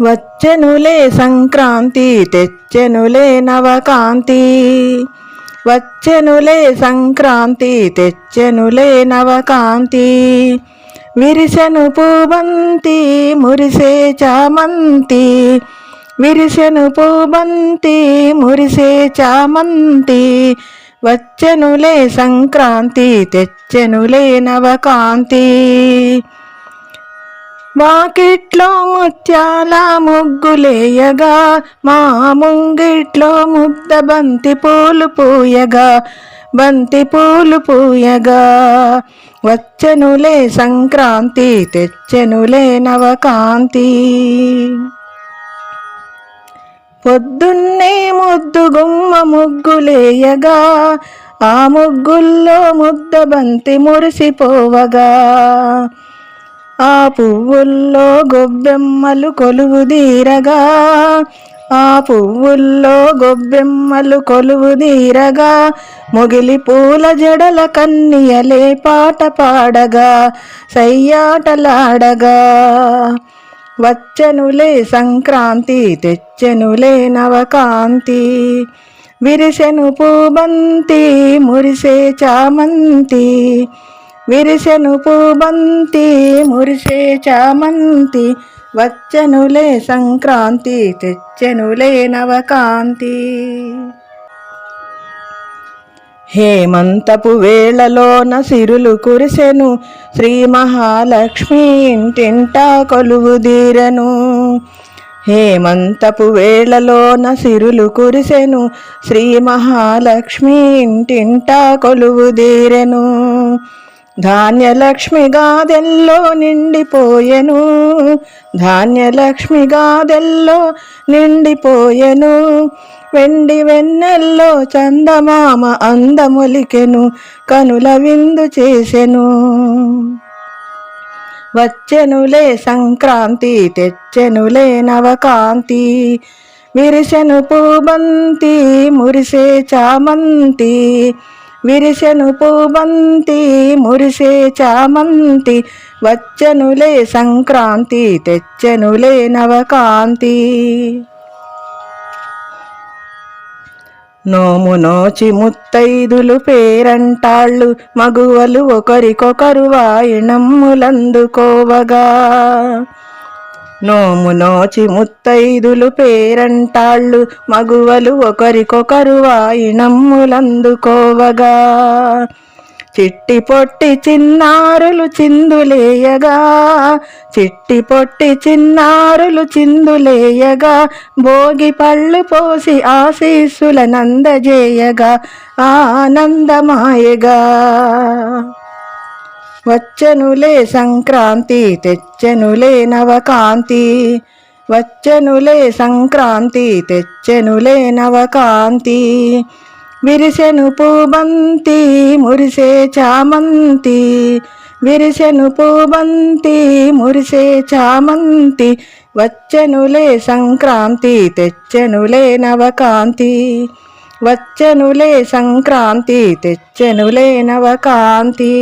వచ్చెనులే సంక్రాంతి తెచ్చెనులే నవకాంతి. వచ్చెనులే సంక్రాంతి తెచ్చెనులే నవకాంతి. విరిసెను పూబంతి మురిసే చామంతి. విరిసెను పూబంతి మురిసే చామంతి. వచ్చెనులే సంక్రాంతి తెచ్చెనులే నవకాంతి. వాకిట్లో ముత్యాల ముగ్గులేయగా మా ముంగిట్లో ముద్ద బంతి పూలు పూయగా బంతి పూలు పూయగా. వచ్చెనులే సంక్రాంతి తెచ్చెనులే నవకాంతి. పొద్దున్నే ముద్దు గుమ్మ ముగ్గులేయగా ఆ ముగ్గుల్లో ముద్ద బంతి మురిసిపోవగా. ఆ పువ్వుల్లో గొబ్బెమ్మలు కొలువుదీరగా ఆ పువ్వుల్లో గొబ్బెమ్మలు కొలువుదీరగా మొగిలి పూల జడల కన్నియలే పాట పాడగా సయ్యాటలాడగా. వచ్చెనులే సంక్రాంతి తెచ్చెనులే నవకాంతి విరిసెను పూబంతి మురిసే చామంతి విరిసెను పూబంతి మురిసే చామంతి వచ్చనులే సంక్రాంతి తెచ్చెనులే నవకాంతి. హేమంతపు వేళలోన సిరులు కురిసెను శ్రీ మహాలక్ష్మి ఇంటింటా కొలువుదీరెను హేమంతపు వేళలోన సిరులు కురిసెను శ్రీ మహాలక్ష్మి ఇంటింటా కొలువుదీరెను ధాన్యలక్ష్మి గాదెల్లో నిండిపోయెను. ధాన్యలక్ష్మి గాదెల్లో నిండిపోయెను. వెండి వెన్నెల్లో చందమామ అందములికెను. కనుల విందు చేసెను. వచ్చెనులే సంక్రాంతి తెచ్చెనులే నవకాంతి. విరిసెను పూబంతి మురిసే చామంతి. విరిసెను పూబంతి మురిసే చామంతి వచ్చనులే సంక్రాంతి తెచ్చెనులే నవకాంతి. నోము నోచి ముత్తైదులు పేరంటాళ్ళు మగువలు ఒకరికొకరు వాయినమ్ములందుకోవగా. నోము నోచి ముత్తైదులు పేరంటాళ్ళు మగువలు ఒకరికొకరు వాయినమ్ములందుకోవగా చిట్టి పొట్టి చిన్నారులు చిందులేయగా చిట్టి పొట్టి చిన్నారులు చిందులేయగా భోగి పళ్ళు పోసి ఆశీస్సులనందజేయగా ఆనందమాయగా. వచ్చనులే సంక్రాంతి తెచ్చెనులే నవకాంతి. వచ్చనులే సంక్రాంతి తెచ్చెనులే నవకాంతి. విరిసెను పూబంతి మురిసే చామంతి. విరిసెను పూబంతి మురిసే చామంతి. వచ్చనులే సంక్రాంతి తెచ్చెనులే నవకాంతి. వచ్చనులే సంక్రాంతి తెచ్చెనులే నవకాంతి.